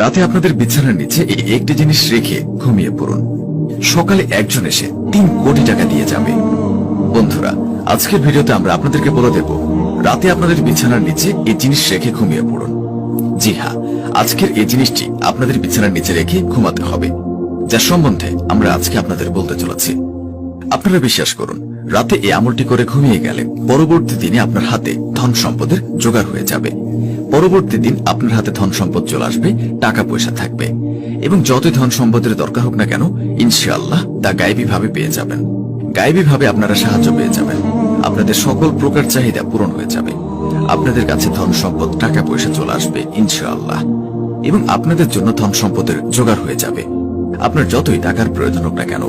রাতে আপনাদের বিছানার নিচে এই একটি জিনিস রেখে ঘুমিয়ে পড়ুন। সকালে একজন এসে তিন কোটি টাকা দিয়ে যাবে। বন্ধুরা, আজকের ভিডিওতে আমরা আপনাদেরকে বলে দেব, রাতে আপনাদের বিছানার নিচে এই জিনিস রেখে ঘুমিয়ে পড়ুন। জি হ্যাঁ আজকের এই জিনিসটি আপনাদের বিছানার নিচে রেখে ঘুমাতে হবে যার সম্বন্ধে আমরা আজকে আপনাদের বলতে চলেছি। আপনারা বিশ্বাস করুন, রাতে এই আমলটি করে ঘুমিয়ে গেলে পরবর্তী দিনে আপনার হাতে ধন সম্পদের জোগাড় হয়ে যাবে। পরবর্তী দিন আপনার হাতে ধন সম্পদ চলে আসবে, টাকা পয়সা থাকবে। এবং যতই ধন সম্পদের দরকার হোক না কেন, ইনশাআল্লাহ তা গায়েবী ভাবে পেয়ে যাবেন। গায়েবী ভাবে আপনারা সাহায্য পেয়ে যাবেন। আপনাদের সকল প্রকার চাহিদা পূরণ হয়ে যাবে। আপনাদের কাছে ধন সম্পদ, টাকা পয়সা চলে আসবে, ইনশাআল্লাহ। এবং আপনাদের জন্য ধন সম্পদের জোগাড় হয়ে যাবে। আপনার যতই টাকার প্রয়োজন হোক না কেন।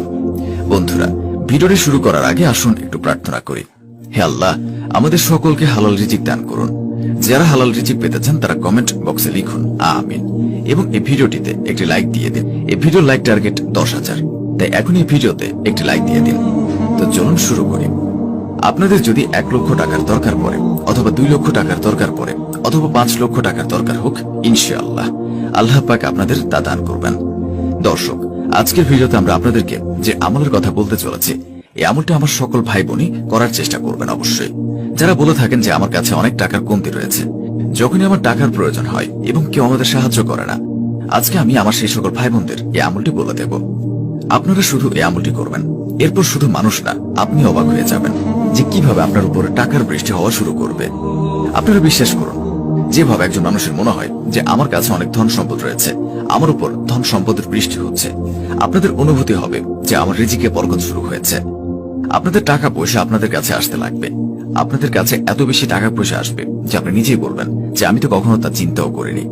বন্ধুরা, ভিডিওটি শুরু করার আগে আসুন একটু প্রার্থনা করি। হে আল্লাহ, আমাদের সকলকে হালাল রিজিক দান করুন। যারা হালাল রিজিক পেতে চান তারা কমেন্ট বক্সে লিখুন, আমিন। এবং এই ভিডিওটিতে একটি লাইক দিয়ে দিন। এই ভিডিওর লাইক টার্গেট দশ হাজার। তাই এখন এই ভিডিওতে একটি লাইক দিয়ে দিন। তো চলুন শুরু করি। আপনাদের যদি এক লক্ষ টাকার দরকার পড়ে, অথবা দুই লক্ষ টাকার দরকার পড়ে, অথবা পাঁচ লক্ষ টাকার দরকার হোক, ইনশাআল্লাহ। আল্লাহ পাক আপনাদের তা দান করবেন। দর্শক, আজকের ভিডিওতে আমরা আপনাদেরকে যে আমলের কথা বলতে চলেছি এই আমলটা আমার সকল ভাই বোনই করার চেষ্টা করবেন অবশ্যই। যারা বলে থাকেন যে আমার কাছে অনেক টাকার কমতি রয়েছে, যখনই আমার টাকার প্রয়োজন হয় এবং কেউ আমাদের সাহায্য করে না, আজকে আমি আমার সেই সকল ভাই বোনদের এই আমলটি বলে দেব। আপনারা শুধু এই আমলটি করবেন। এরপর শুধু মানুষ না, আপনি অবাক হয়ে যাবেন যে কীভাবে আপনার উপরে টাকার বৃষ্টি হওয়া শুরু করবে। আপনারা বিশ্বাস করুন, যেভাবে একজন মানুষের মনে হয় যে আমার কাছে অনেক ধন সম্পদ রয়েছে, আমার উপর ধন সম্পদের বৃষ্টি হচ্ছে। আপনাদের অনুভূতি হবে যে আমার রিজিকে বরকত শুরু হয়েছে। আপনাদের টাকা পয়সা আপনাদের কাছে আসতে লাগবে। আপনাদের কাছে এত বেশি টাকা পয়সা আসবে যে আপনি নিজেই বলবেন যে আমি তো কখনো তা চিন্তাও করিনি।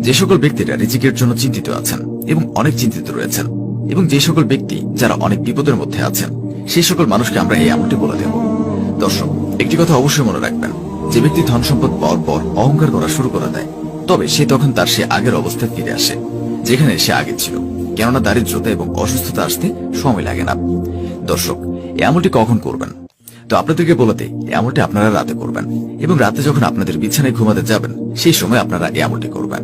যে সকল ব্যক্তিরা রিজিকের জন্য চিন্তিত আছেন এবং অনেক চিন্তিত রয়েছেন এবং যে সকল ব্যক্তি যারা অনেক বিপদের মধ্যে আছেন সেই সকল মানুষকে আমরা এই আমলটি বলে দেব। দর্শক, একটি কথা অবশ্যই মনে রাখবেন, যে ব্যক্তি ধন সম্পদ পাওয়ার পর অহংকার করা শুরু করে দেয়, তবে সে তখন তার সে আগের অবস্থায় ফিরে আসে, যেখানে সে আগে ছিল। কেননা দারিদ্রতা এবং অসুস্থতা আসতে সময় লাগে না। দর্শক এই আমলটি কখন করবেন? তো আপনাদেরকে বলে দিই এই আমলটি আপনারা রাতে করবেন। এবং রাতে যখন আপনাদের বিছানায় ঘুমাতে যাবেন, সেই সময় আপনারা এই আমলটি করবেন।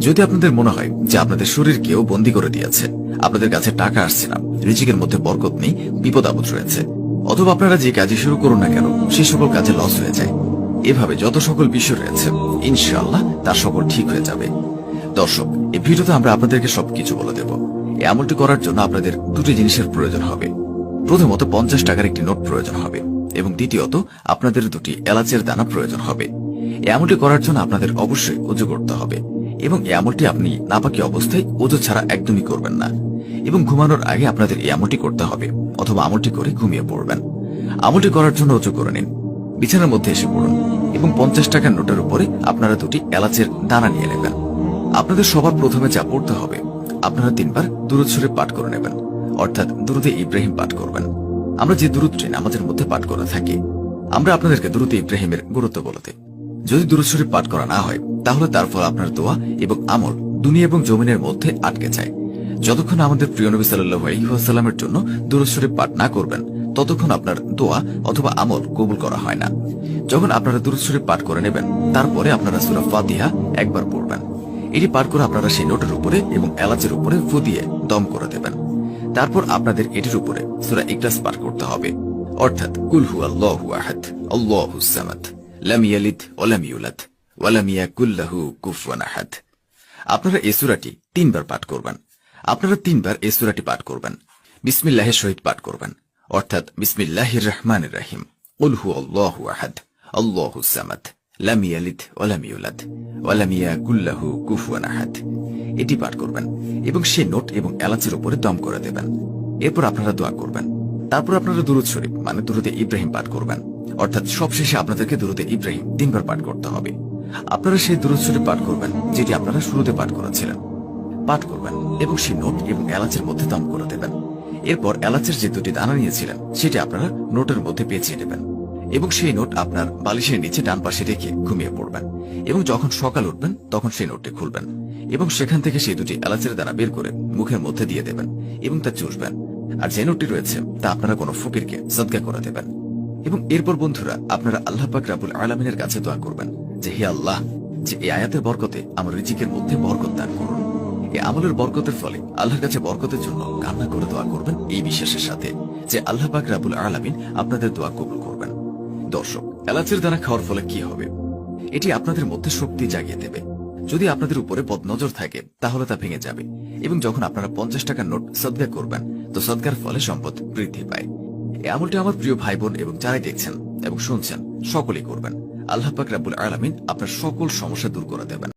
যদি আপনাদের মনে হয় যে আপনাদের শরীর কেউ বন্দী করে দিয়েছে, আপনাদের কাছে টাকা আসছে না, রিজিকের মধ্যে বরকত নেই, বিপদ আপদ রয়েছে, অথবা আপনারা যে কাজে শুরু করুন না কেন সেই সকল কাজে লস হয়ে যায়। এভাবে যত সকল বিষয় রয়েছে, ইনশাআল্লাহ তার সকল ঠিক হয়ে যাবে। দর্শক, এই ভিডিওতে আমরা আপনাদেরকে সবকিছু বলে দেব। এই আমলটি করার জন্য আপনাদের দুটি জিনিসের প্রয়োজন হবে। প্রথমত পঞ্চাশ টাকার একটি নোট প্রয়োজন হবে এবং দ্বিতীয়ত আপনাদের দুটি এলাচের দানা প্রয়োজন হবে। এই আমলটি করার জন্য আপনাদের অবশ্যই উজু করতে হবে এবং এই আমলটি আপনি নাপাকি অবস্থায় উজু ছাড়া একদমই করবেন না এবং ঘুমানোর আগে আপনাদের এই আমলটি করতে হবে অথবা আমলটি করে ঘুমিয়ে পড়বেন। আমলটি করার জন্য উজু করে নিন। বিছানার মধ্যে এসে পড়ুন এবং পঞ্চাশ টাকার নোটের উপরে আপনারা দুটি এলাচের দানা নিয়ে নেবেন। আপনাদের সবার প্রথমে যা পড়তে হবে, আপনারা তিনবার দুরুদ শরীফ পাঠ করে নেবেন। অর্থাৎ দুরুদে ইব্রাহিম পাঠ করবেন। আমরা যে দুরুদটি নামাজের মধ্যে পাঠ করে থাকি, আমরা আপনাদেরকে দুরুদে ইব্রাহিমের গুরুত্ব বলে দিই। যদি দুরুদ শরীফ পাঠ করা না হয়, তাহলে তার ফল আপনার দোয়া এবং আমল দুনিয়া এবং জমিনের মধ্যে আটকে যায়। যতক্ষণ আমাদের প্রিয় নবী সাল্লাহ জন্য দুরুদ শরীফ পাঠ না করবেন, ততক্ষণ আপনার দোয়া অথবা আমল কবুল করা হয় না। যখন আপনারা দুরুদ শরীফ পাঠ করে নেবেন, তারপরে আপনারা সুরা ফাতিহা একবার পড়বেন। এটি পাঠ করে আপনারা সেই নোটের উপরে এবং এলাচের উপরে ফুদিয়ে দম করে দেবেন। তারপর আপনাদের এটির উপরে সুরা ইকলাস পাঠ করতে হবে। অর্থাৎ কুলহু আল্লাহু আহাদ, আল্লাহু সামাদ, লাম ইয়ালিদ ইউলাদ কুফুয়ান আহাদ। আপনারা এই সূরাটি তিনবার পাঠ করবেন। আপনারা তিনবার এই সূরাটি পাঠ করবেন। বিসমিল্লাহের সহিত পাঠ করবেন। অর্থাৎ, বিসমিল্লাহির রহমানির রহিম উলহু আল্লাহু আহাদ, আল্লাহু সামাদ, লাম ইয়ালিদ ইউলাদ কুফুয়ান আহাদ। এটি পাঠ করবেন এবং সেই নোট এবং এলাচের উপরে দম করে দেবেন। এরপর আপনারা দোয়া করবেন। তারপর আপনারা দুরুদ শরীফ মানে দুরুদে ইব্রাহিম পাঠ করবেন। অর্থাৎ সবশেষে আপনাদেরকে দুরুদে ইব্রাহিম তিনবার পাঠ করতে হবে। আপনারা সেই দুরুদ শরীফ পাঠ করবেন, যেটি আপনারা শুরুতে পাঠ করেছিলেন। পাঠ করবেন এবং সেই নোট এবং এলাচের মধ্যে দম করে দেবেন। এরপর এলাচের যে দুটি দানা নিয়েছিলেন, সেটি আপনারা নোটের মধ্যে পেঁচিয়ে নেবেন। এবং সেই নোট আপনার বালিশের নিচে ডান পাশে রেখে ঘুমিয়ে পড়বেন। এবং যখন সকাল উঠবেন, তখন সেই নোটটি খুলবেন এবং সেখান থেকে সেই দুটি এলাচের দানা বের করে মুখের মধ্যে দিয়ে দেবেন এবং তা চুষবেন। আর যে নোটটি রয়েছে, তা আপনারা কোনো ফকিরকে সদকা করে দেবেন। এবং এরপর বন্ধুরা, আপনারা আল্লাহ পাক রাবুল আলমিনের কাছে দোয়া করবেন যে, হে আল্লাহ, যে এই আয়াতের বরকতে আমার রিজিকের মধ্যে বরকত দান করুন। আমলের বরকতের ফলে আল্লাহর কাছে বরকতের জন্য কান্না করে দোয়া করবেন এই বিশ্বাসের সাথে। যে আল্লাহ পাক রাবুল আলামিন আপনাদের দোয়া কবুল করবেন দর্শক, এলাচের দানা খাওয়ার ফলে কি হবে? এটি আপনাদের মধ্যে শক্তি জাগিয়ে দেবে। যদি আপনাদের উপরে বদনজর থাকে, তাহলে তা ভেঙে যাবে। এবং যখন আপনারা পঞ্চাশ টাকার নোট সদ্গা করবেন, তো সদ্গার ফলে সম্পদ বৃদ্ধি পায়। এই আমলটি আমার প্রিয় ভাই বোন এবং যারাই দেখছেন এবং শুনছেন, সকলেই করবেন। আল্লাহ পাক রাবুল আলমিন আপনার সকল সমস্যা দূর করে দেবেন।